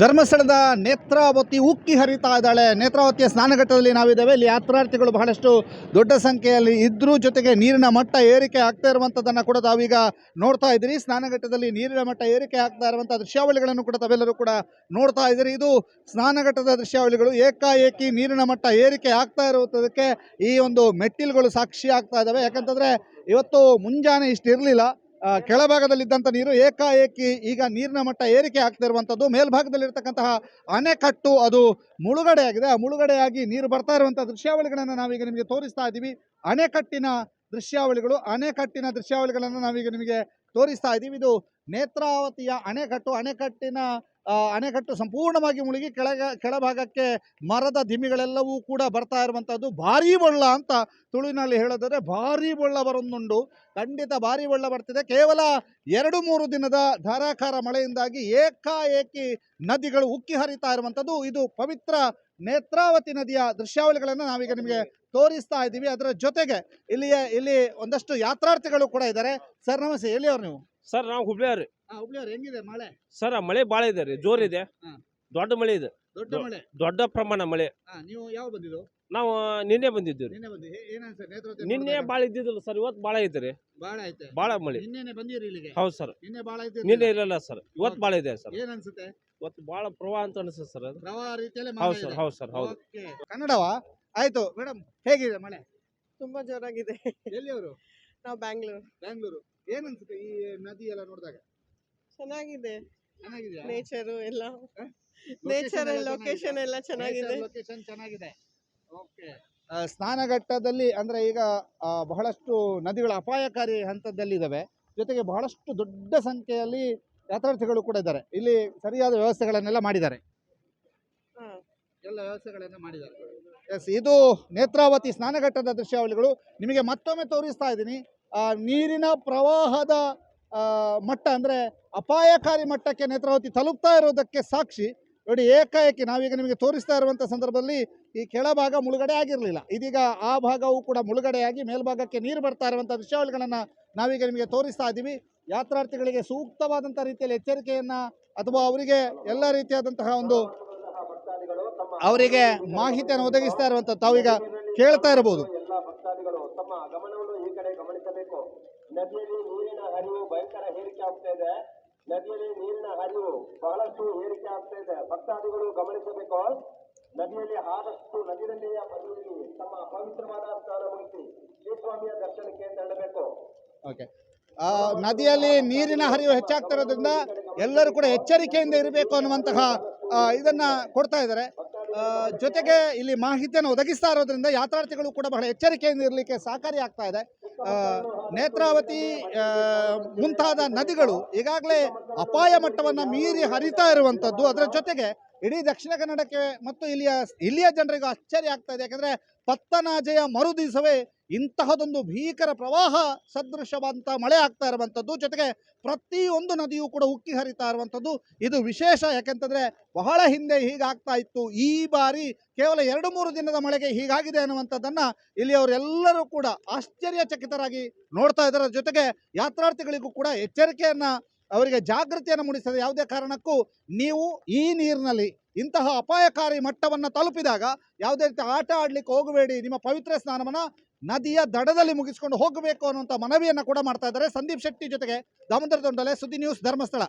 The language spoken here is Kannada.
ಧರ್ಮಸ್ಥಳದ ನೇತ್ರಾವತಿ ಉಕ್ಕಿ ಹರಿತಾ ಇದ್ದಾಳೆ. ನೇತ್ರಾವತಿಯ ಸ್ನಾನಘಟ್ಟದಲ್ಲಿ ನಾವಿದ್ದೇವೆ. ಇಲ್ಲಿ ಯಾತ್ರಾರ್ಥಿಗಳು ಬಹಳಷ್ಟು ದೊಡ್ಡ ಸಂಖ್ಯೆಯಲ್ಲಿ ಇದ್ರೂ ಜೊತೆಗೆ ನೀರಿನ ಮಟ್ಟ ಏರಿಕೆ ಆಗ್ತಾ ಇರುವಂಥದ್ದನ್ನು ಕೂಡ ತಾವೀಗ ನೋಡ್ತಾ ಇದ್ದೀರಿ. ಸ್ನಾನಘಟ್ಟದಲ್ಲಿ ನೀರಿನ ಮಟ್ಟ ಏರಿಕೆ ಆಗ್ತಾ ಇರುವಂಥ ದೃಶ್ಯಾವಳಿಗಳನ್ನು ಕೂಡ ತಾವೆಲ್ಲರೂ ಕೂಡ ನೋಡ್ತಾ ಇದ್ದೀರಿ. ಇದು ಸ್ನಾನಘಟ್ಟದ ದೃಶ್ಯಾವಳಿಗಳು. ಏಕಾಏಕಿ ನೀರಿನ ಮಟ್ಟ ಏರಿಕೆ ಆಗ್ತಾ ಇರುವುದಕ್ಕೆ ಈ ಒಂದು ಮೆಟ್ಟಿಲುಗಳು ಸಾಕ್ಷಿ ಆಗ್ತಾ ಇದ್ದಾವೆ. ಯಾಕಂತಂದ್ರೆ ಇವತ್ತು ಮುಂಜಾನೆ ಇಷ್ಟು ಇರಲಿಲ್ಲ ಕೆಳಭಾಗದಲ್ಲಿದ್ದಂಥ ನೀರು ಏಕಾಏಕಿ ಈಗ ನೀರಿನ ಮಟ್ಟ ಏರಿಕೆ ಆಗ್ತಾ ಇರುವಂಥದ್ದು. ಮೇಲ್ಭಾಗದಲ್ಲಿರ್ತಕ್ಕಂತಹ ಅಣೆಕಟ್ಟು ಅದು ಮುಳುಗಡೆಯಾಗಿದೆ. ಆ ಮುಳುಗಡೆಯಾಗಿ ನೀರು ಬರ್ತಾ ಇರುವಂಥ ದೃಶ್ಯಾವಳಿಗಳನ್ನು ನಾವೀಗ ನಿಮಗೆ ತೋರಿಸ್ತಾ ಇದ್ದೀವಿ. ಅಣೆಕಟ್ಟಿನ ದೃಶ್ಯಾವಳಿಗಳು, ಅಣೆಕಟ್ಟಿನ ದೃಶ್ಯಾವಳಿಗಳನ್ನು ನಾವೀಗ ನಿಮಗೆ ತೋರಿಸ್ತಾ ಇದ್ದೀವಿ. ಇದು ನೇತ್ರಾವತಿಯ ಅಣೆಕಟ್ಟು. ಅಣೆಕಟ್ಟಿನ ಅಣೆಕಟ್ಟು ಸಂಪೂರ್ಣವಾಗಿ ಮುಳುಗಿ ಕೆಳಗ, ಕೆಳಭಾಗಕ್ಕೆ ಮರದ ದಿಮ್ಮಿಗಳೆಲ್ಲವೂ ಕೂಡ ಬರ್ತಾ ಇರುವಂಥದ್ದು ಭಾರೀ ಬೊಳ್ಳ ಅಂತ ತುಳುವಿನಲ್ಲಿ ಹೇಳೋದಾದರೆ ಭಾರೀ ಬೊಳ್ಳ ಬರೊಂದುಂಡು ಖಂಡಿತ ಭಾರಿ ಬೊಳ್ಳ ಬರ್ತಿದೆ. ಕೇವಲ ಎರಡು ಮೂರು ದಿನದ ಧಾರಾಕಾರ ಮಳೆಯಿಂದಾಗಿ ಏಕಾಏಕಿ ನದಿಗಳು ಉಕ್ಕಿ ಹರಿತಾ ಇರುವಂಥದ್ದು ಇದು ಪವಿತ್ರ ನೇತ್ರಾವತಿ ನದಿಯ ದೃಶ್ಯಾವಳಿಗಳನ್ನು ನಾವೀಗ ನಿಮಗೆ ತೋರಿಸ್ತಾ ಇದ್ದೀವಿ. ಅದರ ಜೊತೆಗೆ ಇಲ್ಲಿಯ, ಇಲ್ಲಿ ಒಂದಷ್ಟು ಯಾತ್ರಾರ್ಥಿಗಳು ಕೂಡ ಇದ್ದಾರೆ. ಸರ್, ನಮಸ್ತೆ. ಎಲ್ಲಿಯವರು ನೀವು? ಸರ್ ನಾವು ಹುಬ್ಳಿಯವ್ರಿ ಹುಬ್ಳಿಯವ್ರು ಹೆಂಗಿದೆ ಮಳೆ? ಸರ್ ಮಳೆ ಭಾಳ ಇದೆ ರೀ ಜೋರಿದೆ ಹ್ಮ್. ದೊಡ್ಡ ಮಳೆ ಇದೆ. ದೊಡ್ಡ ಮಳೆ? ದೊಡ್ಡ ಪ್ರಮಾಣ ಮಳೆ. ಹಾ, ನೀವು ಯಾವ ಬಂದಿದ್ದು? ನಾವು ನಿನ್ನೆ ಬಂದಿದ್ದೀವಿ ರೀ. ನಿನ್ನೆ? ಭಾಳ ಇದ್ದಿದ್ದಿಲ್ಲ ಸರ್ ಇವತ್ತು ಭಾಳ ಐತೆ ರೀ. ಬಾಳ ಐತೆ. ಭಾಳ ಮಳೆ. ನಿನ್ನೆನೆ ಬಂದಿರಿ ಇಲ್ಲಿಗೆ? ಹೌದು ಸರ್. ನಿನ್ನೆ ಬಾಳ ಐತೆ ನಿನ್ನೆ ಇರಲ್ಲ ಸರ್. ಇವತ್ತು ಭಾಳ ಇದೆ ಸರ್. ಏನ್ ಅನ್ಸುತ್ತೆ? ಇವತ್ತು ಭಾಳ ಪ್ರವಾಹ ಅಂತ ಅನಿಸುತ್ತೆ ಸರ್ ಅದು. ಪ್ರವಾಹ ರೀತಿಯಲ್ಲಿ ಹೌದು ಸರ್ ಹೌದು ಸರ್ ಹೌದು. ಓಕೆ. ಕನ್ನಡವಾ? ಆಯ್ತು ಮೇಡಮ್ ಹೇಗಿದೆ ಮಳೆ? ತುಂಬಾ ಜೋರಾಗಿದೆ ಎಲ್ಲಿಯವರು? ನಾವು ಬ್ಯಾಂಗ್ಳೂರು. ಬ್ಯಾಂಗ್ಳೂರು. ಏನ್ ಅನ್ಸುತ್ತೆ ಈ ನದಿ ಎಲ್ಲ ನೋಡಿದಾಗ? ಚೆನ್ನಾಗಿದೆ. ಚೆನ್ನಾಗಿದೆಯಾ? ನೇಚರು ಎಲ್ಲ. ನೇಚರ್ ಲೊಕೇಶನ್ ಎಲ್ಲ ಚೆನ್ನಾಗಿದೆ. ಲೊಕೇಶನ್ ಚೆನ್ನಾಗಿದೆ. ಓಕೆ ಸ್ನಾನಘಟ್ಟದಲ್ಲಿ ಅಂದ್ರೆ ಈಗ ಬಹಳಷ್ಟು ನದಿಗಳು ಅಪಾಯಕಾರಿ ಹಂತದಲ್ಲಿದ್ದಾವೆ ಜೊತೆಗೆ ಬಹಳಷ್ಟು ದೊಡ್ಡ ಸಂಖ್ಯೆಯಲ್ಲಿ ಯಾತ್ರಾರ್ಥಿಗಳು ಕೂಡ ಇದ್ದಾರೆ. ಇಲ್ಲಿ ಸರಿಯಾದ ವ್ಯವಸ್ಥೆಗಳನ್ನೆಲ್ಲ ಮಾಡಿದ್ದಾರೆ. ಎಲ್ಲ ವ್ಯವಸ್ಥೆಗಳನ್ನು ಮಾಡಿದ್ದಾರೆ. ಎಸ್ ಇದು ನೇತ್ರಾವತಿ ಸ್ನಾನಘಟ್ಟದ ದೃಶ್ಯಾವಳಿಗಳು. ನಿಮಗೆ ಮತ್ತೊಮ್ಮೆ ತೋರಿಸ್ತಾ ಇದ್ದೀನಿ. ನೀರಿನ ಪ್ರವಾಹದ ಮಟ್ಟ ಅಂದರೆ ಅಪಾಯಕಾರಿ ಮಟ್ಟಕ್ಕೆ ನೇತ್ರಾವತಿ ತಲುಪ್ತಾ ಇರೋದಕ್ಕೆ ಸಾಕ್ಷಿ. ನೋಡಿ, ಏಕಾಏಕಿ ನಾವೀಗ ನಿಮಗೆ ತೋರಿಸ್ತಾ ಇರುವಂಥ ಸಂದರ್ಭದಲ್ಲಿ ಈ ಕೆಳಭಾಗ ಮುಳುಗಡೆ ಆಗಿರಲಿಲ್ಲ. ಇದೀಗ ಆ ಭಾಗವು ಕೂಡ ಮುಳುಗಡೆಯಾಗಿ ಮೇಲ್ಭಾಗಕ್ಕೆ ನೀರು ಬರ್ತಾ ಇರುವಂಥ ದೃಶ್ಯಾವಳಿಗಳನ್ನು ನಾವೀಗ ನಿಮಗೆ ತೋರಿಸ್ತಾ ಇದ್ದೀವಿ. ಯಾತ್ರಾರ್ಥಿಗಳಿಗೆ ಸೂಕ್ತವಾದಂಥ ರೀತಿಯಲ್ಲಿ ಎಚ್ಚರಿಕೆಯನ್ನು ಅಥವಾ ಅವರಿಗೆ ಎಲ್ಲ ರೀತಿಯಾದಂತಹ ಒಂದು ಅವರಿಗೆ ಮಾಹಿತಿಯನ್ನು ಒದಗಿಸ್ತಾ ಇರುವಂಥದ್ದು ತಾವೀಗ ಕೇಳ್ತಾ ಇರಬಹುದು. ಭಕ್ತಾದಿಗಳು ತಮ್ಮ ಗಮನವನ್ನು ಈ ಕಡೆ ಗಮನಿಸಬೇಕು. ನದಿಯಲ್ಲಿ ನೀರಿನ ಹರಿವು ಭಯಂಕರ ಹೇರಿಕೆ ಆಗ್ತಾ ಇದೆ. ನದಿಯಲ್ಲಿ ನೀರಿನ ಹರಿವು ಬಹಳಷ್ಟು ಏರಿಕೆ ಆಗ್ತಾ ಇದೆ. ಭಕ್ತಾದಿಗಳು ಗಮನಿಸಬೇಕು. ನದಿಯಲ್ಲಿ ಆದಷ್ಟು ನದಿಯಲ್ಲಿಯ ಬದಿಯಲ್ಲಿ ತಮ್ಮ ಪವಿತ್ರವಾದ ಸ್ಥಾನ ಮುಗಿಸಿ, ಶ್ರೀಸ್ವಾಮಿಯ ದರ್ಶನಕ್ಕೆ ತೆರಳಬೇಕು. ಓಕೆ ನದಿಯಲ್ಲಿ ನೀರಿನ ಹರಿವು ಹೆಚ್ಚಾಗ್ತಿರೋದ್ರಿಂದ ಎಲ್ಲರೂ ಕೂಡ ಎಚ್ಚರಿಕೆಯಿಂದ ಇರಬೇಕು ಅನ್ನುವಂತಹ ಇದನ್ನ ಕೊಡ್ತಾ ಇದ್ದಾರೆ. ಜೊತೆಗೆ ಇಲ್ಲಿ ಮಾಹಿತಿಯನ್ನು ಒದಗಿಸ್ತಾ ಇರೋದ್ರಿಂದ ಯಾತ್ರಾರ್ಥಿಗಳು ಕೂಡ ಬಹಳ ಎಚ್ಚರಿಕೆಯಿಂದ ಇರಲಿಕ್ಕೆ ಸಹಕಾರಿ ಆಗ್ತಾ ಇದೆ. ನೇತ್ರಾವತಿ ಮುಂತಾದ ನದಿಗಳು ಈಗಾಗಲೇ ಅಪಾಯ ಮಟ್ಟವನ್ನು ಮೀರಿ ಹರಿತಾ ಇರುವಂಥದ್ದು ಅದರ ಜೊತೆಗೆ ಇಡೀ ದಕ್ಷಿಣ ಕನ್ನಡಕ್ಕೆ ಮತ್ತು ಇಲ್ಲಿಯ ಇಲ್ಲಿಯ ಜನರಿಗೂ ಆಶ್ಚರ್ಯ ಆಗ್ತಾ ಇದೆ. ಯಾಕಂದ್ರೆ ಪತ್ತನಾಜೆಯ ಮರು ದಿವಸವೇ ಇಂತಹದೊಂದು ಭೀಕರ ಪ್ರವಾಹ ಸದೃಶವಾದಂಥ ಮಳೆ ಆಗ್ತಾ ಇರುವಂಥದ್ದು. ಜೊತೆಗೆ ಪ್ರತಿಯೊಂದು ನದಿಯೂ ಕೂಡ ಉಕ್ಕಿ ಹರಿತಾ ಇರುವಂಥದ್ದು. ಇದು ವಿಶೇಷ, ಯಾಕೆಂತಂದರೆ ಬಹಳ ಹಿಂದೆ ಹೀಗಾಗ್ತಾ ಇತ್ತು. ಈ ಬಾರಿ ಕೇವಲ ಎರಡು ಮೂರು ದಿನದ ಮಳೆಗೆ ಹೀಗಾಗಿದೆ ಅನ್ನುವಂಥದ್ದನ್ನು ಇಲ್ಲಿ ಅವರೆಲ್ಲರೂ ಕೂಡ ಆಶ್ಚರ್ಯಚಕಿತರಾಗಿ ನೋಡ್ತಾ ಇದ್ದಾರೆ. ಜೊತೆಗೆ ಯಾತ್ರಾರ್ಥಿಗಳಿಗೂ ಕೂಡ ಎಚ್ಚರಿಕೆಯನ್ನ, ಅವರಿಗೆ ಜಾಗೃತಿಯನ್ನು ಮೂಡಿಸ್ತದೆ ಯಾವುದೇ ಕಾರಣಕ್ಕೂ ನೀವು ಈ ನೀರಿನಲ್ಲಿ ಇಂತಹ ಅಪಾಯಕಾರಿ ಮಟ್ಟವನ್ನು ತಲುಪಿದಾಗ ಯಾವುದೇ ರೀತಿ ಆಟ ಆಡ್ಲಿಕ್ಕೆ ಹೋಗಬೇಡಿ, ನಿಮ್ಮ ಪವಿತ್ರ ಸ್ನಾನವನ್ನ ನದಿಯ ದಡದಲ್ಲಿ ಮುಗಿಸ್ಕೊಂಡು ಹೋಗಬೇಕು ಅನ್ನುವಂಥ ಮನವಿಯನ್ನು ಕೂಡ ಮಾಡ್ತಾ ಇದ್ದಾರೆ. ಸಂದೀಪ್ ಶೆಟ್ಟಿ ಜೊತೆಗೆ ದಾಮೋದರ ದೊಂಡಲೆ ಸುದ್ದಿ ನ್ಯೂಸ್ ಧರ್ಮಸ್ಥಳ.